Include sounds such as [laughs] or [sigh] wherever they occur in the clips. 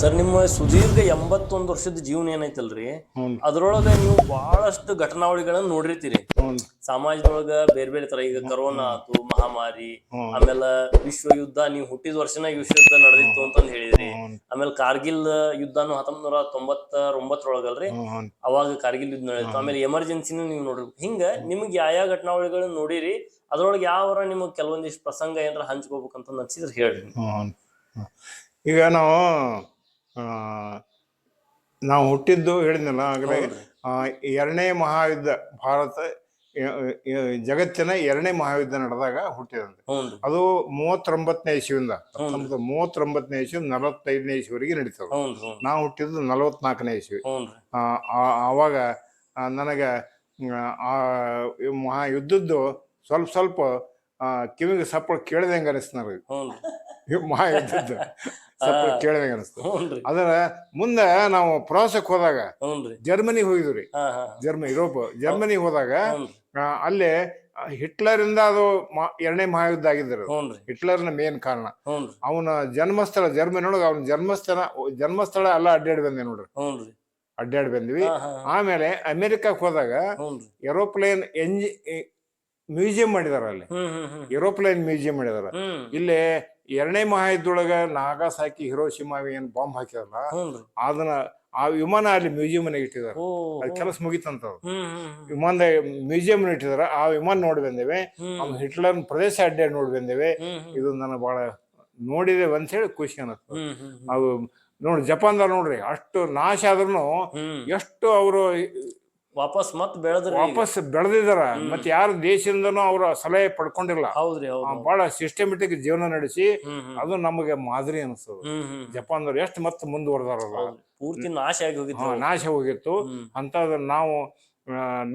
Sir ನಿಮ್ಮ ಸುದೀರ್ಘ ಎಂಬತ್ತೊಂದು ವರ್ಷದ ಜೀವನ ಏನೈತಲ್ರಿ? ಅದರೊಳಗೆ ನೀವು ಬಹಳಷ್ಟು ಘಟನಾವಳಿಗಳನ್ನ ನೋಡಿರ್ತೀರಿ. ಸಮಾಜದೊಳಗ ಬೇರೆ ಬೇರೆ ತರ ಈಗ ಕರೋನಾ ಆತು ಮಹಾಮಾರಿ ಆಮೇಲ ವಿಶ್ವ ಯುದ್ಧ ನೀವು ಹುಟ್ಟಿದ ವರ್ಷನ ವಿಶ್ವ ಯುದ್ಧ ನಡೆದಿತ್ತು ಅಂತಂದ್ ಹೇಳಿದ್ರಿ. ಆಮೇಲೆ ಕಾರ್ಗಿಲ್ ಯುದ್ಧನು ಹತ್ತೊಂಬತ್ ನೂರ ತೊಂಬತ್ತೊಂಬತ್ತರೊಳಗಲ್ರಿ ಅವಾಗ ಕಾರ್ಗಿಲ್ ಯುದ್ಧ ನಡೆದಿತ್ತು. ಆಮೇಲೆ ಎಮರ್ಜೆನ್ಸಿನೂ ನೀವು ನೋಡಿರ್ಬೇಕು ಹಿಂಗ ನಿಮ್ಗೆ ಯಾವ ಯಾವ ಘಟನಾವಳಿಗಳನ್ನ ನೋಡಿರಿ ಅದ್ರೊಳಗೆ ಯಾವರ ನಿಮಗೆ ಕೆಲವೊಂದಿಷ್ಟು ಪ್ರಸಂಗ ಏನಾರ ಹಂಚ್ಕೋಬೇಕಂತ ಅನ್ಸಿದ್ರೆ ಹೇಳ್ರಿ. ಈಗ ನಾವು ನಾವು ಹುಟ್ಟಿದ್ದು ಹೇಳಿದ್ನಲ್ಲ ಆಗಲೇ ಎರಡನೇ ಮಹಾಯುದ್ಧ ಭಾರತ ಜಗತ್ತಿನ ಎರಡನೇ ಮಹಾಯುದ್ಧ ನಡೆದಾಗ ಹುಟ್ಟಿದಂತೆ. ಅದು ಮೂವತ್ತೊಂಬತ್ತನೇ ಇಸ್ವಿಯಿಂದ ನಮ್ದು ಮೂವತ್ತೊಂಬತ್ತನೇ ಇಸ್ವಿ ನಲವತ್ತೈದನೇ ಇಸ್ವಿವರೆಗೆ ನಡೀತದೆ. ನಾವು ಹುಟ್ಟಿದ್ದು ನಲವತ್ನಾಲ್ಕನೇ ಇಸ್ವಿ. ಆವಾಗ ನನಗೆ ಆ ಮಹಾಯುದ್ಧದ್ದು ಸ್ವಲ್ಪ ಸ್ವಲ್ಪ ಕಿವಿಗೆ ಸಪ್ಪಳ ಕೇಳ್ದಂಗೆ ಅನಿಸ್ತು ಮಾ ಇದ್ದದ್ದು. [laughs] ಸಪ್ಪಳ ಕೇಳ್ದಂಗೆ ಅನಿಸ್ತು. ಅದರ ಮುಂದೆ ನಾವು ಪ್ರವಾಸಕ್ಕೆ ಹೋದಾಗ ಜರ್ಮನಿಗೆ ಜರ್ಮನಿ ಹೋಗಿದ್ವಿ ಜರ್ಮನಿ ಯುರೋಪ್. ಜರ್ಮನಿ ಹೋದಾಗ ಅಲ್ಲಿ ಆ, ಹಿಟ್ಲರಿಂದ ಅದು ಎರಡನೇ ಮಹಾಯುದ್ಧ ಆಗಿದ್ದರು ಹಿಟ್ಲರ್ನ ಮೇನ್ ಕಾರಣ. ಅವನ ಜನ್ಮಸ್ಥಳ ಜರ್ಮನಿ ಒಳಗೆ ಅವನ ಜನ್ಮಸ್ಥಳ ಜನ್ಮಸ್ಥಳ ಎಲ್ಲ ಅಡ್ಡಾಡಿ ಬಂದೆ ನೋಡ್ರಿ ಅಡ್ಡಾಡಿ ಬಂದ್ವಿ. ಆಮೇಲೆ ಅಮೆರಿಕಕ್ಕೆ ಹೋದಾಗ ಏರೋಪ್ಲೇನ್ ಎಂಜಿ ಮ್ಯೂಸಿಯಂ ಮಾಡಿದಾರ ಅಲ್ಲಿ. ಏರೋಪ್ಲೇನ್ ಮ್ಯೂಸಿಯಂ ಮಾಡಿದಾರ. ಇಲ್ಲಿ ಎರಡನೇ ಮಹಾಯುದ್ಧದೊಳಗ ನಾಗಾಸಾಕಿ ಹಿರೋಶಿಮಾ ಏನ್ ಬಾಂಬ್ ಹಾಕಿದಾರಲ್ಲ ಅದನ್ನ ಆ ವಿಮಾನ ಅಲ್ಲಿ ಮ್ಯೂಸಿಯಂ ಇಟ್ಟಿದಾರ. ಅದ್ ಕೆಲಸ ಮುಗಿತಂತ ವಿಮಾನದ ಮ್ಯೂಸಿಯಂ ಇಟ್ಟಿದಾರ. ಆ ವಿಮಾನ ನೋಡಿ ಬಂದೇವೆ. ಅವ್ನು ಹಿಟ್ಲರ್ ಪ್ರದೇಶ ಅಡ್ಡಾಡಿ ನೋಡಿ ಬಂದೇವೆ. ಇದು ನನಗೆ ಬಹಳ ನೋಡಿದೆ ಅಂತ ಹೇಳಿ ಖುಷಿ ಅನ್ನಿಸ್ತು ಹ್ಮ್ ಹ್ಮ್ ಅದು ನೋಡಿ ಜಪಾನ್ದಾಗ ನೋಡ್ರಿ ಅಷ್ಟು ನಾಶ ಆದ್ರೂ ಎಷ್ಟು ಅವರು ವಾಪಸ್ ಮತ್ ಬೆಳೆದ್ರ ವಾಪಸ್ ಬೆಳೆದಿದಾರ. ಮತ್ ಯಾರು ದೇಶದಿಂದನೂ ಅವ್ರ ಸಲಹೆ ಪಡ್ಕೊಂಡಿಲ್ಲ. ಹೌದ್ರಿ ಹೌದು ಬಹಳ ಸಿಸ್ಟಮೆಟಿಕ್ ಜೀವನ ನಡೆಸಿ ಅದು ನಮಗೆ ಮಾದರಿ ಅನಿಸ್ತದೆ ಜಪಾನ್ ಅವ್ರು ಜಪಾನ್ದವ್ರು ಎಷ್ಟು ಮತ್ತೆ ಮುಂದುವರೆದಾರಲ್ಲ. ಪೂರ್ತಿ ನಾಶ ಆಗಿ ಹೋಗಿತ್ತು ನಾಶ ಹೋಗಿತ್ತು. ಅಂತ ನಾವು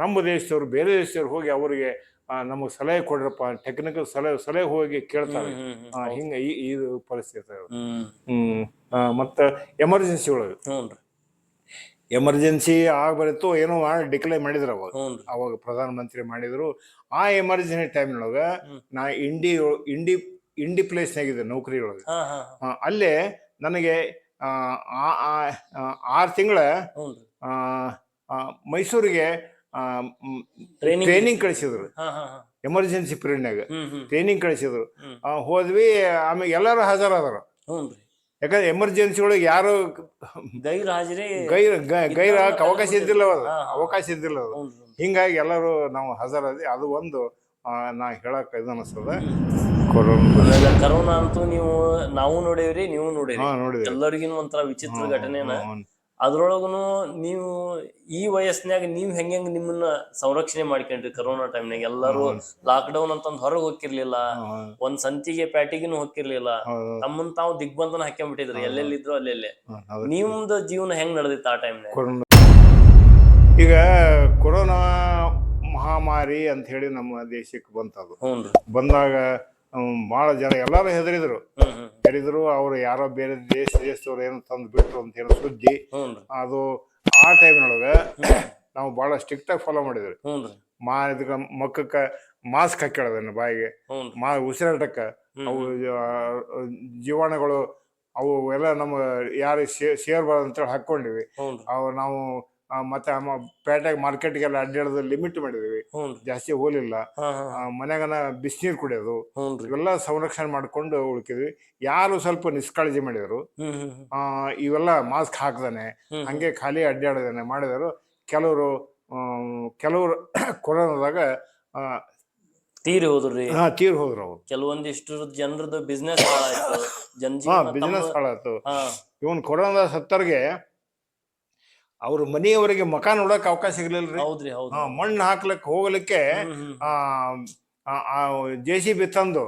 ನಮ್ಮ ದೇಶದವ್ರು ಬೇರೆ ದೇಶದವ್ರು ಹೋಗಿ ಅವರಿಗೆ ನಮಗೆ ಸಲಹೆ ಕೊಡ್ರಪ್ಪ ಟೆಕ್ನಿಕಲ್ ಸಲಹೆ ಸಲಹೆ ಹೋಗಿ ಕೇಳ್ತಾರೆ. ಹಿಂಗ ಈ ಇದು ಪರಿಸ್ಥಿತಿ ಹ್ಮ್. ಮತ್ತ ಎಮರ್ಜೆನ್ಸಿ ಒಳಗೆ. ಎಮರ್ಜೆನ್ಸಿ ಆಗ್ಬರಿತ್ತು ಏನೋ ಮಾಡಿ ಡಿಕ್ಲೇರ್ ಮಾಡಿದ್ರು ಅವಾಗ. ಹ್ಞೂನ್ರಿ. ಅವಾಗ ಪ್ರಧಾನಮಂತ್ರಿ ಮಾಡಿದ್ರು. ಆ ಎಮರ್ಜೆನ್ಸಿ ಟೈಮ್ನೊಳಗ. ನಾ ಇಂಡಿ ಇಂಡಿ ಇಂಡಿ ಪ್ಲೇಸ್ನಾಗಿದ್ದೆ ನೌಕರಿ ಒಳಗೆ ಹಾ ಹಾ. ಆ, ಅಲ್ಲೇ ನನಗೆ ಆ, ಆ- ಆ- ಆ- ಆರು ತಿಂಗಳ ಹ್ಞೂನ್ರಿ. ಮೈಸೂರಿಗೆ Training ಟ್ರೈನಿಂಗ್ ಕಳಿಸಿದ್ರು. ಹಾ ಹಾ ಹಾ. ಎಮರ್ಜೆನ್ಸಿ ಪೀರಿಯಡ್ನಾಗ ಹ್ಮ್ ಹ್ಮ್. ಟ್ರೈನಿಂಗ್ ಕಳಿಸಿದ್ರು. ಹ್ಮ್. ಆ, ಹೋದ್ವಿ ಆಮೇಲೆ ಎಲ್ಲರೂ ಹಾಜರಾದರು. ಹ್ಞೂನ್ರಿ. ಯಾಕಂದ್ರೆ ಎಮರ್ಜೆನ್ಸಿ ಒಳಗೆ ಯಾರು ಗೈರ್ ಹಾಜರಿ ಗೈರ್ ಗೈರ ಅವಕಾಶ ಇದ್ದಿಲ್ಲ ಅದು. ಅವಕಾಶ ಇದ್ದಿಲ್ಲ ಅದು. ಹಿಂಗಾಗಿ ಎಲ್ಲರೂ ನಾವು ಹಾಜರಾದ್ವಿ. ಅದು ಒಂದು ನಾ ಹೇಳಕ್ ಇದು ಅನಿಸ್ತದೆ. ಕೊರೋನಾ ಅಂತೂ ನೀವು ನಾವು ನೋಡೇವ್ರಿ ನೀವು ನೋಡಿದೆ ಎಲ್ಲರಿಗಿನ ಒಂಥರ ವಿಚಿತ್ರ ಘಟನೆನ ಹ್ಮ್, ಅದ್ರೊಳಗುನು ನೀವು ಈ ವಯಸ್ಸಿನಾಗ ನೀವ್ ಹೆಂಗ್ ನಿಮ್ಮನ್ನ ಸಂರಕ್ಷಣೆ ಮಾಡ್ಕೊಂಡ್ರಿ ಕರೋನಾ ಟೈಮ್ನಾಗ ಎಲ್ಲರೂ ಲಾಕ್ ಡೌನ್ ಅಂತಂದ್ ಹೊರಗೆ ಹೋಗಿರ್ಲಿಲ್ಲ ಒಂದ್ ಸಂತಿಗೆ ಪ್ಯಾಟಿಗಿನೂ ಹೋಗಿರ್ಲಿಲ್ಲ ತಮ್ಮನ್ ತಾವು ದಿಗ್ಬಂಧನ ಹಾಕೊಂಡ್ಬಿಟ್ಟಿದ್ರಿ ಎಲ್ಲೆಲ್ಲಿದ್ರು ಅಲ್ಲೆಲ್ಲೇ. ಅಲ್ಲೆಲ್ಲಿ ನಿಮ್ದು ಜೀವನ ಹೆಂಗ್ ನಡೆದಿತ್ತು ಆ ಟೈಮ್ನಾಗ ಈಗ ಕೊರೋನಾ ಮಹಾಮಾರಿ ಅಂತ ಹೇಳಿ ನಮ್ಮ ದೇಶಕ್ಕೆ ಬಂತದು. ಬಂದಾಗ ಬಹಳ ಜನ ಎಲ್ಲರೂ ಹೆದರಿದ್ರು. ಹೆದರಿದ್ರು ಅವ್ರು ಯಾರೋ ಬೇರೆ ದೇಶ ದೇಶದವ್ರು ಏನು ತಂದು ಬಿಟ್ರು ಅಂತ ಹೇಳಿ ಸುದ್ದಿ. ಅದು ಆ ಟೈಮ್ನೊಳಗೆ ನಾವು ಭಾಳ ಸ್ಟ್ರಿಕ್ಟಾಗಿ ಫಾಲೋ ಮಾಡಿದ್ರು ಮಾ ಇದಕ್ಕ ಮಕ್ಕಕ್ಕ ಮಾಸ್ಕ್ ಹಾಕಿಡೋದನ್ನ ಬಾಯಿಗೆ. ಮಾ ಉಸಿರಾಟಕ್ಕ. ಅವು ಜೀವಾಣುಗಳು ಅವು ಎಲ್ಲ ನಮ್ಮ ಯಾರು ಸೇರ್ಬಾರ್ದು ಅಂತೇಳಿ ಹಾಕೊಂಡಿವಿ ಅವು ನಾವು ಆ, ಮತ್ತೆ ಅಮ್ಮ ಪೇಟೆಗೆ ಮಾರ್ಕೆಟ್ಗೆಲ್ಲ ಅಡ್ಡಾಡೋದು ಲಿಮಿಟ್ ಮಾಡಿದ್ವಿ ಹ್ಞೂನ್ರಿ ಜಾಸ್ತಿ ಹೋಲಿಲ್ಲ. ಹಾ ಹಾ. ಆ, ಮನ್ಯಾಗನ ಬಿಸಿನೀರು ಕುಡಿಯೋದು. ಹ್ಞೂನ್ರಿ ಇವೆಲ್ಲ ಸಂರಕ್ಷಣೆ ಮಾಡ್ಕೊಂಡು ಉಳ್ಕಿದ್ವಿ. ಯಾರು ಸ್ವಲ್ಪ ನಿಷ್ಕಾಳಜಿ ಮಾಡಿದರು. ಹ್ಮ್ ಹ್ಮ್ ಹ್ಮ್. ಆ, ಇವೆಲ್ಲ ಮಾಸ್ಕ್ ಹಾಕ್ದಾನೆ. ಹ್ಮ್. ಹಂಗೆ ಖಾಲಿ ಅಡ್ಡಾಡ್ದಾನೆ ಮಾಡಿದರು. ಕೆಲವರು ಕೆಲವರು [coughs] ಕೊರೋನಾದಾಗ ಆ, ತೀರಿ ಹೋದ್ರಿ. ಹಾ, ತೀರ್ ಹೋದ್ರು ಅವ್ರು. ಕೆಲವೊಂದಿಷ್ಟು ಜನರದ್ದು ಬಿಸ್ನೆಸ್ ಹಾಳಾಯ್ತು [coughs] ಹಾ ಜನಜೀವನ ಬಿಸ್ನೆಸ್ ತಮ್ಮ- ಹಾಳಾಯ್ತು ಹಾ. ಇವನ್ ಕೊರೋನಾದ ಸತ್ತರ್ಗೆ ಅವ್ರ ಮನೆಯವರಿಗೆ ಮಕ ನೋಡಕ್ ಅವಕಾಶ ಸಿಗ್ಲಿಲ್ರಿ. ಹೌದ್ರಿ ಹೌದು ಮಣ್ಣು ಹಾಕ್ಲಿಕ್ಕೆ ಹೋಗ್ಲಿಕ್ಕೆ ಆ ಜೆ ಸಿ ಬಿ ತಂದು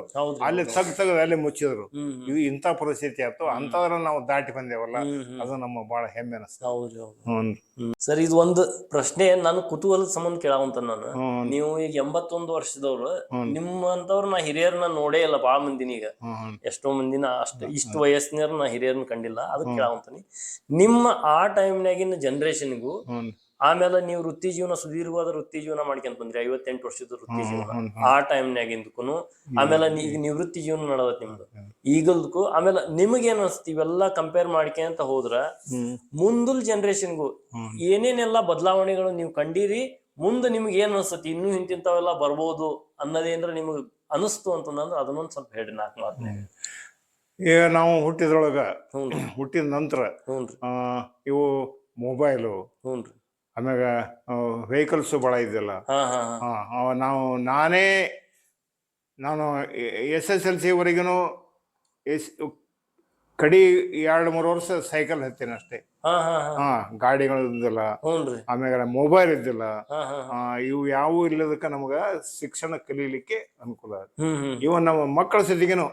ಅಲ್ಲಿ ತಗ್ ತೆಗೆದು ಅಲ್ಲಿ ಮುಚ್ಚಿದ್ರು. ಇದು ಇಂಥ ಪರಿಸ್ಥಿತಿ ಆಯ್ತು. ಅಂತವ್ರ ನಾವು ದಾಟಿ ಬಂದೇವಲ್ಲ ಅದು ನಮ್ಮ ಬಹಳ ಹೆಮ್ಮೆ ಅನಿಸ್ತು ಹೌದ್ರಿ ಹೌದು. ಹ್ಞೂ ಸರ್ ಇದು ಒಂದು ಪ್ರಶ್ನೆ ನಾನು ಕುತೂಹಲದ ಸಂಬಂಧ ಕೇಳಾವಂತ ನಾನು. ನೀವು ಈಗ ಎಂಬತ್ತೊಂದು ವರ್ಷದವ್ರು. ನಿಮ್ಮಂತವ್ರು ನಾ ಹಿರಿಯರ್ನ ನೋಡೇ ಇಲ್ಲ ಬಾಳ ಮಂದಿನ ಈಗ. ಎಷ್ಟೋ ಮಂದಿನ ಅಷ್ಟು ಇಷ್ಟು ವಯಸ್ಸಿನ ನಾ ಹಿರಿಯರ್ನ ಕಂಡಿಲ್ಲ. ಅದಕ್ಕೆ ಕೇಳಾವಂತೀನಿ. ನಿಮ್ಮ ಆ ಟೈಮ್ನಾಗಿನ ಜನ್ರೇಷನ್ಗೂ ಆಮೇಲೆ ನೀವು ವೃತ್ತಿ ಜೀವನ ಸುದೀರ್ಘವಾದ ವೃತ್ತಿ ಜೀವನ ಮಾಡ್ಕೊಂತ ಬಂದ್ರಿ ಐವತ್ತೆಂಟು ವರ್ಷದ ವೃತ್ತಿ ಜೀವನ. ಆ ಟೈಮ್ನಾಗಿಂದಕ್ಕೂ ಆಮೇಲೆ ಈಗ ನಿವೃತ್ತಿ ಜೀವನ ನಡವತ್ ನಿಮ್ದು. ಈಗಲ್ದಕ್ಕೂ ಆಮೇಲೆ ನಿಮಗೇನ್ ಅನ್ಸ್ತಿ ಇವೆಲ್ಲ ಕಂಪೇರ್ ಮಾಡ್ಕೊಂತ ಹೋದ್ರ ಮುಂದಲ್ ಜನರೇಷನ್ಗೂ. ಏನೇನೆಲ್ಲ ಬದಲಾವಣೆಗಳು ನೀವು ಕಂಡೀರಿ ಮುಂದೆ ನಿಮ್ಗೆ ಏನ್ ಅನ್ಸತಿ ಇನ್ನೂ ಇಂತಿಂತವೆಲ್ಲ ಬರ್ಬೋದು ಅನ್ನೋದೇನ್ರ ನಿಮಗ್ ಅನಿಸ್ತು ಅಂತಂದ್ರೆ ಅದನ್ನೊಂದ್ ಸ್ವಲ್ಪ ಹೇಳಿ ನಾಲ್ಕು ಮಾತು ಈಗ ನಾವು ಹುಟ್ಟಿದ್ರೊಳಗ ಹುಟ್ಟಿದ ನಂತರ ಇವು ಮೊಬೈಲು ಹ್ಞೂನ್ರಿ. ಆಮ್ಯಾಗ ವೆಹಿಕಲ್ಸು ಭಾಳ ಹಾ, ನಾವು ನಾನೇ ನಾನು ಎಸ್ ಎಸ್ ಎಲ್ ಸಿವರೆಗೂ ಎಸ್ ಕಡಿ ಎರಡು ಮೂರು ವರ್ಷ ಸೈಕಲ್ ಹತ್ತೇನೆ ಅಷ್ಟೇ. ಹಾ ಗಾಡಿಗಳು ಇದ್ದಿಲ್ಲ. ಆಮ್ಯಾಗ ಮೊಬೈಲ್ ಇದ್ದಿಲ್ಲ. ಇವು ಯಾವೂ ಇಲ್ಲದಕ್ಕೆ ನಮ್ಗೆ ಶಿಕ್ಷಣ ಕಲೀಲಿಕ್ಕೆ ಅನುಕೂಲ ಇವನ್ ನಮ್ಮ ಮಕ್ಕಳ ಸತಿಗೇನು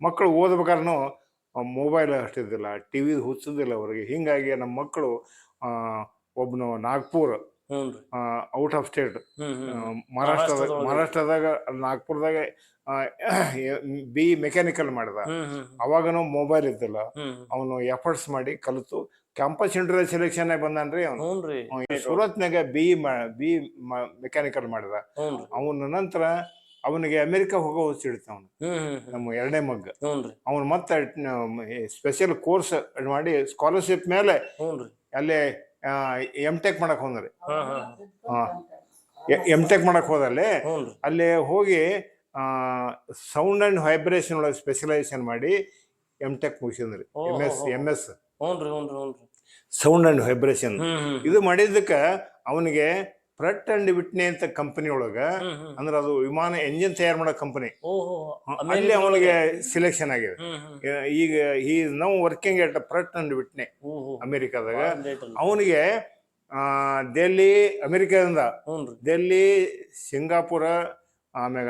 ಮಕ್ಕಳು ಓದ್ಬೇಕಾದ್ರೂ ಮೊಬೈಲ್ ಅಷ್ಟಿದ್ದಿಲ್ಲ ಟಿವಿ ಹುಚ್ಚದಿಲ್ಲ ಅವ್ರಿಗೆ. ಹಿಂಗಾಗಿ ನಮ್ಮ ಮಕ್ಕಳು ಒಬ್ಬನು ನಾಗ್ಪುರ್ ಔಟ್ ಆಫ್ ಸ್ಟೇಟ್. ಮಹಾರಾಷ್ಟ್ರದಾಗ ಮಹಾರಾಷ್ಟ್ರದಾಗ ನಾಗ್ಪುರದಾಗ ಬಿ ಮೆಕ್ಯಾನಿಕಲ್ ಮಾಡಿದ. ಅವಾಗನು ಮೊಬೈಲ್ ಇದ್ದಿಲ್ಲ. ಅವನು ಎಫರ್ಟ್ಸ್ ಮಾಡಿ ಕಲಿತು. ಕ್ಯಾಂಪಸ್ ಇಂಟರ್ವ್ಯೂ ಸೆಲೆಕ್ಷನ್ ಬಂದಾನ್ರಿ ಅವನು. ಸೂರತ್ನಾಗ ಬಿ ಬಿ ಮೆಕ್ಯಾನಿಕಲ್ ಮಾಡಿದ. ಅವನ ನಂತರ ಅವನಿಗೆ ಅಮೆರಿಕ ಹೋಗೋ ಹುಚ್ಚಿಡ್ತ ಅವನು. ನಮ್ಮ ಎರಡನೇ ಮಗ್ಗ. ಅವನು ಮತ್ತೆ ಸ್ಪೆಷಲ್ ಕೋರ್ಸ್ ಮಾಡಿ ಸ್ಕಾಲರ್ಶಿಪ್ ಮೇಲೆ ಅಲ್ಲೇ ಎಂ ಟೆಕ್ ಮಾಡಕ್ ಹೋದ್ರಿ ಎಂ ಟೆಕ್ ಮಾಡಕ್ ಹೋದಲ್ಲಿ ಅಲ್ಲೇ ಅಲ್ಲಿ ಹೋಗಿ ಸೌಂಡ್ ಅಂಡ್ ವೈಬ್ರೇಷನ್ ಒಳಗೆ ಸ್ಪೆಷಲೈಸೇಷನ್ ಮಾಡಿ M tech ಮುಗಿಸಿದ್ರಿ M M S. M S sound and vibration ಇದು ಮಾಡಿದ್ದಕ್ಕೆ ಅವನಿಗೆ ಪ್ರಟ್ ಅಂಡ್ ವಿಟ್ನೆ ಅಂತ ಕಂಪನಿ ಒಳಗ ಅಂದ್ರೆ ಅದು ವಿಮಾನ ಎಂಜಿನ್ ತಯಾರು ಮಾಡೋ ಕಂಪನಿ. ಅಲ್ಲಿ ಅವನಿಗೆ ಸಿಲೆಕ್ಷನ್ ಆಗಿದೆ. ಈಗ ಈ ನಾವು ವರ್ಕಿಂಗ್ ಎಟ್ ಫ್ರಟ್ ಅಂಡ್ ವಿಟ್ನೆ ಅಮೆರಿಕಾದಾಗ. ಅವನಿಗೆ ಆ, ದೆಹಲಿ ಅಮೆರಿಕಾದಿಂದ ದೆಹಲಿ ಸಿಂಗಾಪುರ ಆಮ್ಯಾಗ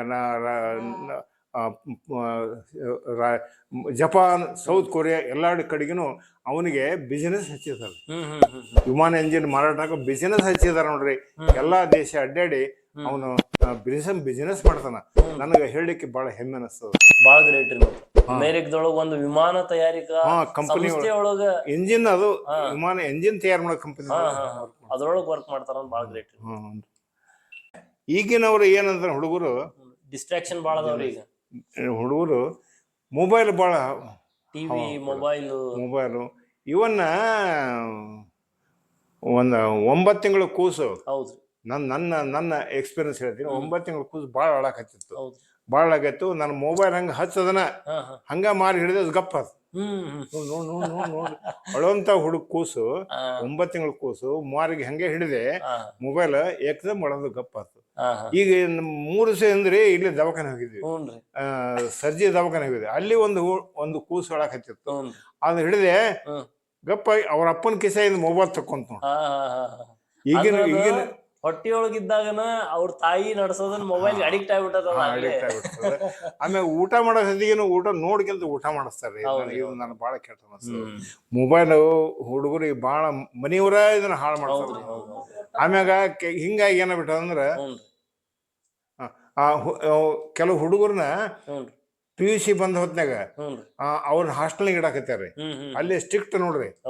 ಜಪಾನ್ ಸೌತ್ ಕೊರಿಯಾ ಎಲ್ಲ ಕಡೆಗೂ ಅವನಿಗೆ ಬಿಸಿನೆಸ್ ಹ್ಮ್ ವಿಮಾನ ಎಂಜಿನ್ ಮಾರಾಟಕ್ಕೆ ಬಿಸಿನೆಸ್ ಹಚ್ಚಿದಾರ ನೋಡ್ರಿ. ಎಲ್ಲಾ ದೇಶ ಅಡ್ಡಾಡಿ ಅವನು ಬಿಸಿನೆಸ್ ಬಿಸಿನೆಸ್ ಮಾಡ್ತಾನ. ನನಗೆ ಹೇಳಲಿಕ್ಕೆ ಬಹಳ ಹೆಮ್ಮೆ ಅನಿಸ್ತದ. ಬಹಳ ಗ್ರೇಟ್ ರೀ ಅಮೇರಿಕದೊಳಗ ಒಂದು ವಿಮಾನ ತಯಾರಿಕಾ ಕಂಪನಿ ಒಳಗ. ಎಂಜಿನ್ ಅದು ವಿಮಾನ ಎಂಜಿನ್ ತಯಾರು ಮಾಡೋ ಕಂಪನಿ. ಅದ್ರೊಳಗ ವರ್ಕ್ ಮಾಡ್ತಾರ ಬಹಳ ಗ್ರೇಟ್ ಈಗಿನವ್ರು ಏನಂತಾರೆ ಹುಡುಗರು ಡಿಸ್ಟ್ರಾಕ್ಷನ್ ಬಹಳ ಅದಾವ್ರಿ ಈಗ. ಹುಡುಗರು ಮೊಬೈಲ್ ಭಾಳ ಟಿವಿ ಮೊಬೈಲ್ ಮೊಬೈಲು ಇವನ್ನ ಒಂದು ಒಂಬತ್ತು ತಿಂಗಳ ಕೂಸು. ಹೌದು ನನ್ನ ನನ್ನ ನನ್ನ ಎಕ್ಸ್ಪೀರಿಯನ್ಸ್ ಹೇಳ್ತೀನಿ. ಒಂಬತ್ತು ತಿಂಗಳ ಕೂಸು ಭಾಳ ಒಳಕತ್ತಿತ್ತು ಭಾಳ ಆಗತ್ತು ನನ್ನ ಮೊಬೈಲ್ ಹಂಗೆ ಹಚ್ಚದನ. ಹಂಗ ಮಾರಿ ಹಿಡಿದು ಅದು ಗಪ್ಪ ಅಳುವಂತ ಹುಡುಗ ಕೂಸು ಒಂಬತ್ತು ತಿಂಗಳ ಕೂಸು ಮಾರಿಗೆ ಹಂಗೆ ಹಿಡಿದೆ. ಮೊಬೈಲ್ ಏಕದಮ್ ಒಳದು ಗಪ್ಪ ಆತು ಈಗ ಮೂರು ದಿವಸ ಅಂದ್ರೆ ಇಲ್ಲಿ ದವಾಖಾನೆ ಹೋಗಿದ್ವಿ. ಸರ್ಜಿ ದವಾಖಾನೆ ಹೋಗಿದ್ವಿ. ಅಲ್ಲಿ ಒಂದು ಒಂದು ಕೂಸು ಹತ್ತಿತ್ತು ಅದನ್ನ ಅದು ಹಿಡಿದೆ ಗಪ್ಪ ಅವ್ರ ಅಪ್ಪನ ಕಿಸೆಯಿಂದ ಮೊಬೈಲ್ ತಕೊಂತ ಈಗಿನ ಈಗಿನ ಹೊಟ್ಟಿಯೊಳಗಿದ್ದಾಗನ ಅವ್ರ ತಾಯಿ ನಡ್ಸೋದನ್ನ ಮೊಬೈಲ್ ಅಡಿಕ್ಟ್ ಆಗ್ಬಿಟ್ಟದ. ಆಗ್ಬಿಡ್ತದೆ. ಆಮೇಲೆ ಊಟ ಮಾಡೋ ಸತಿಗೇನು ಊಟ ನೋಡ್ಕೊಂತ ಊಟ ಮಾಡಿಸ್ತಾರೆ ಇದು ನಾನು ಭಾಳ ಕೆಟ್ಟ ಅನಿಸ್ತದೆ ಮೊಬೈಲ್ ಹುಡುಗರಿಗೆ ಭಾಳ ಮನೆಯವರ ಇದನ್ನ ಹಾಳು ಮಾಡ್ತಾರೆ ಆಮ್ಯಾಗ ಹಿಂಗಾಗಿ ಏನಾಗ್ಬಿಟ್ಟು ಅಂದ್ರೆ ಹ್ಞೂನ್ರಿ ಆ ಕೆಲವು ಹುಡುಗರನ್ನ ಪಿ ಯು ಸಿ ಬಂದ ಹೊತ್ನಾಗ ಅವ್ರ ಅವ್ರನ್ನ ಹಾಸ್ಟೆಲ್ ಇಡಾಕತ್ಯಾರ. ಹ್ಮ್ ಹ್ಮ್ ಅಲ್ಲಿ ಸ್ಟ್ರಿಕ್ಟ್ ನೋಡ್ರಿ.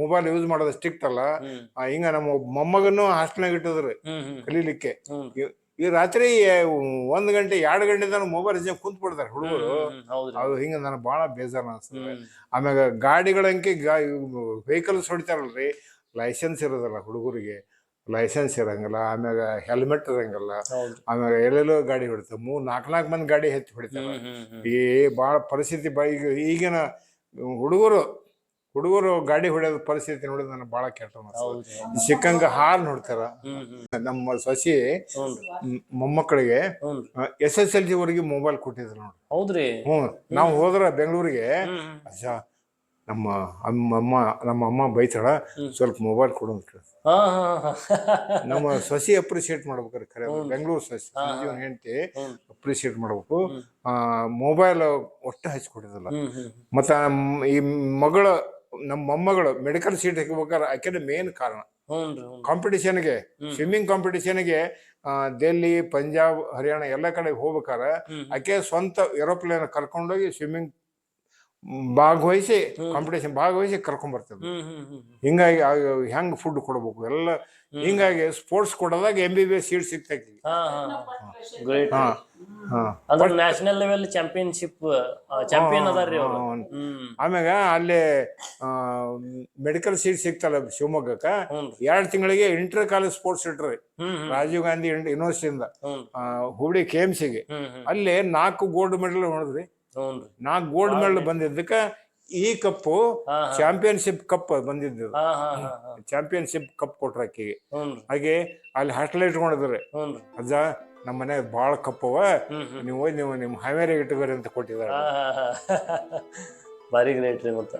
ಮೊಬೈಲ್ ಯೂಸ್ ಮಾಡೋದು ಸ್ಟ್ರಿಕ್ಟ್ ಅಲ್ಲ. ಹಿಂಗ ನಮ್ಮ ಮೊಮ್ಮಗನ್ನು ಹಾಸ್ಟೆಲ್ನಾಗ ಇಟ್ಟದ್ರಿ ಕಲೀಲಿಕ್ಕೆ. ಈ- ರಾತ್ರಿ ಒಂದ್ ಗಂಟೆ ಎರಡು ಗಂಟೆ ತನಕ ಮೊಬೈಲ್ ಹಚ್ಚಿ ಕುಂತ್ ಬಿಡ್ತಾರೆ ಹುಡುಗರು ಅದು ಹಿಂಗ ನನಗೆ ಬಹಳ ಬೇಜಾರ ಅನ್ಸ್ತದೆ. ಆಮ್ಯಾಗ ಗಾಡಿಗಳಂಕೆ ವೆಹಿಕಲ್ಸ್ ಹೊಡಿತಾರಲ್ರಿ. ಲೈಸೆನ್ಸ್ ಇರೋದಲ್ಲ ಹುಡುಗರಿಗೆ. ಲೈಸೆನ್ಸ್ ಇರಂಗಿಲ್ಲ ಆಮ್ಯಾಗ ಹೆಲ್ಮೆಟ್ ಇರಂಗಿಲ್ಲ ಆಮ್ಯಾಗ ಎಲ್ಲೆಲ್ಲೋ ಗಾಡಿ ಹೊಡಿತಾರೆ ಮೂರ್ ನಾಲ್ಕು ನಾಲ್ಕು ಮಂದಿ ಗಾಡಿ ಹೆಚ್ಚು ಹೊಡಿತಾರೆ. ಹ್ಮ್ ಹ್ಮ್ ಹ್ಮ್. ಈ ಭಾಳ ಪರಿಸ್ಥಿತಿ ಈಗ ಈಗಿನ ಹುಡುಗರು ಹುಡುಗರು ಗಾಡಿ ಹೊಡೆಯೋದು ಪರಿಸ್ಥಿತಿ ನೋಡಿದ್ರೆ ನನಗೆ ಭಾಳ ಕೆಟ್ಟ ಸಿಕ್ಕಂಗೆ ಹಾರ್ ನೋಡ್ತಾರ. ಹ್ಮ್ ಹ್ಮ್ ನಮ್ಮ ಸೊಸಿ ಮೊಮ್ಮಕ್ಕಳಿಗೆ ಎಸ್ ಎಸ್ ಎಲ್ ಜಿ ವರೆಗೆ ಮೊಬೈಲ್ ಕೊಟ್ಟಿದ್ರು ನೋಡಿ. ಹೌದ್ರಿ. ಹ್ಞೂ ನಾವು ಹೋದ್ರ ಬೆಂಗಳೂರಿಗೆ ಹ್ಮ್ ಹ್ಮ್. ನಮ್ಮ ಅಮ್ಮಮ್ಮ ಅಮ್ಮ ನಮ್ಮ ಅಮ್ಮ ಬೈತಾಳ ಸ್ವಲ್ಪ ಮೊಬೈಲ್ ಕೊಡು ಅಂತ ನಮ್ಮ ಸೊಸಿ ಅಪ್ರಿಶಿಯೇಟ್ ಮಾಡ್ಬೇಕಾರೆ ಖರೆ ಬೆಂಗಳೂರು ಸೊಸಿ ಹೆಂಡತಿ. ಅಪ್ರಿಶಿಯೇಟ್ ಮಾಡ್ಬೇಕು. ಮೊಬೈಲ್ ಒಟ್ಟು ಹ್ಮ್ ಮತ್ತ ಈ ಮಗಳ ನಮ್ಮ ಮೊಮ್ಮಗಳು ಮೆಡಿಕಲ್ ಸೀಟ್ ಹಾಕ್ಬೇಕಾದ್ರೆ ಆಕೆನ ಮೇನ್ ಕಾರಣ. ಕಾಂಪಿಟೇಷನ್ಗೆ ಸ್ವಿಮ್ಮಿಂಗ್ ಕಾಂಪಿಟಿಷನ್ಗೆ ದೆಹಲಿ ಪಂಜಾಬ್ ಹರಿಯಾಣ ಎಲ್ಲ ಕಡೆ ಹೋಗ್ಬೇಕಾರೆ. ಆಕೆ ಸ್ವಂತ ಏರೋಪ್ಲೇನ್ ಕರ್ಕೊಂಡೋಗಿ ಸ್ವಿಮ್ಮಿಂಗ್ ಭಾಗವಹಿಸಿ ಕಾಂಪಿಟೇಷನ್ ಭಾಗವಹಿಸಿ ಕರ್ಕೊಂಡ್ ಬರ್ತದೆ ಹ್ಮ್ ಹ್ಮ್ ಹ್ಮ್. ಹಿಂಗಾಗಿ ಹೆಂಗ್ ಫುಡ್ ಕೊಡ್ಬೇಕು? ಎಲ್ಲ ಹಿಂಗಾಗಿ sports ಕೊಡೋದಾಗ M B B S seat ಸಿಗ್ತೈತಿ. ನ್ಯಾಷನಲ್ ಲೆವೆಲ್ ಚಾಂಪಿಯನ್ಶಿಪ್ ಚಾಂಪಿಯನ್ ಅದಾರ್ರಿ ಆಮ್ಯಾಗ ಅಲ್ಲಿ ಮೆಡಿಕಲ್ ಸೀಟ್ ಸಿಗ್ತಲ್ಲ ಶಿವಮೊಗ್ಗಕ್ಕ. ಎರಡ್ ತಿಂಗಳಿಗೆ ಇಂಟರ್ ಕಾಲೇಜ್ ಸ್ಪೋರ್ಟ್ಸ್ ಇಟ್ರಿ. ರಾಜೀವ್ ಗಾಂಧಿ ಯೂನಿವರ್ಸಿಟಿಯಿಂದ. ಹುಬ್ಳಿ ಕೆ ಎಂ ಸಿಗೆ ಅಲ್ಲಿ ನಾಲ್ಕು ಗೋಲ್ಡ್ ಮೆಡಲ್ ನೋಡಿದ್ರಿ ನಾಲ್ಕು ಗೋಲ್ಡ್ ಮೆಡಲ್ ಬಂದಿದ್ದಕ್ಕೆ ಈ ಕಪ್ಪು ಚಾಂಪಿಯನ್ಶಿಪ್ ಕಪ್ ಬಂದಿದ್ದು. ಚಾಂಪಿಯನ್ಶಿಪ್ ಕಪ್ ಕೊಟ್ರ ಆಕಿಗೆ. ಹಾಗೆ ಅಲ್ಲಿ ಹಾಸ್ಟೆಲ್ ಇಟ್ಕೊಂಡಿದ್ರೆ. ಅಜ್ಜ ನಮ್ಮ ಮನೆ ಭಾಳ ಕಪ್ಪವ ನೀವು ನೀವು ನಿಮ್ಮ ಹಾವೇರಿಗೆ ಇಟ್ಕೋರಿ ಅಂತ ಕೊಟ್ಟಿದ್ದಾರೆ. ಭಾರಿ ಗ್ರೇಟ್ ರೀ ಮತ್ತ.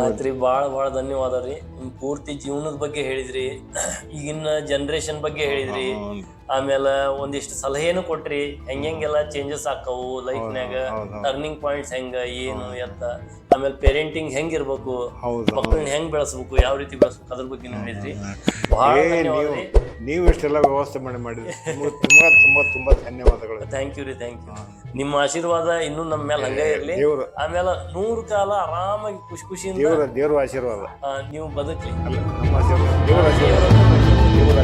ಆಯ್ತ್ರಿ ಭಾಳ ಭಾಳ ಧನ್ಯವಾದ ರೀ. ಪೂರ್ತಿ ಜೀವನದ ಬಗ್ಗೆ ಹೇಳಿದ್ರಿ. ಈಗಿನ ಜನರೇಷನ್ ಬಗ್ಗೆ ಹೇಳಿದ್ರಿ. ಆಮೇಲೆ ಒಂದಿಷ್ಟು ಸಲಹೆನು ಕೊಟ್ರಿ. ಹೆಂಗೆಲ್ಲ ಚೇಂಜಸ್ ಆಕ್ಕವು ಲೈಫ್ನಾಗ ಟರ್ನಿಂಗ್ ಪಾಯಿಂಟ್ಸ್ ಹೆಂಗ ಏನು ಎತ್ತ. ಆಮೇಲೆ ಪೇರೆಂಟಿಂಗ್ ಹೆಂಗ್ ಇರ್ಬೇಕು ಹೌದು. ಮಕ್ಕಳನ್ನ ಹೆಂಗ್ ಬೆಳೆಸ್ಬೇಕು ಯಾವ ರೀತಿ ಬೆಳೆಸ್ಬೇಕು ಅದ್ರ ಬಗ್ಗೆ ಹೇಳಿದ್ರಿ. ನೀವು ಇಷ್ಟೆಲ್ಲ ವ್ಯವಸ್ಥೆ ಮಾಡಿ ಮಾಡಿದ್ರಿ ತುಂಬಾ ತುಂಬಾ ತುಂಬಾ ಧನ್ಯವಾದಗಳು. ಥ್ಯಾಂಕ್ ಯು ರೀ ಥ್ಯಾಂಕ್ ಯು ನಿಮ್ಮ ಆಶೀರ್ವಾದ ಇನ್ನು ನಮ್ಮ ಮೇಲೆ ಹಂಗೆ ಇರಲಿ. ಆಮೇಲೆ ನೂರು ಕಾಲ ಆರಾಮಾಗಿ ಖುಷಿ ಖುಷಿ ದೇವ್ರ ದೇವ್ರ ಆಶೀರ್ವಾದ. ನೀವು ಬದುಕಲಿ. ನಮ್ಮ ಆಶೀರ್ವಾದ. ದೇವ್ರ ಆಶೀರ್ವಾದ. ದೇವರ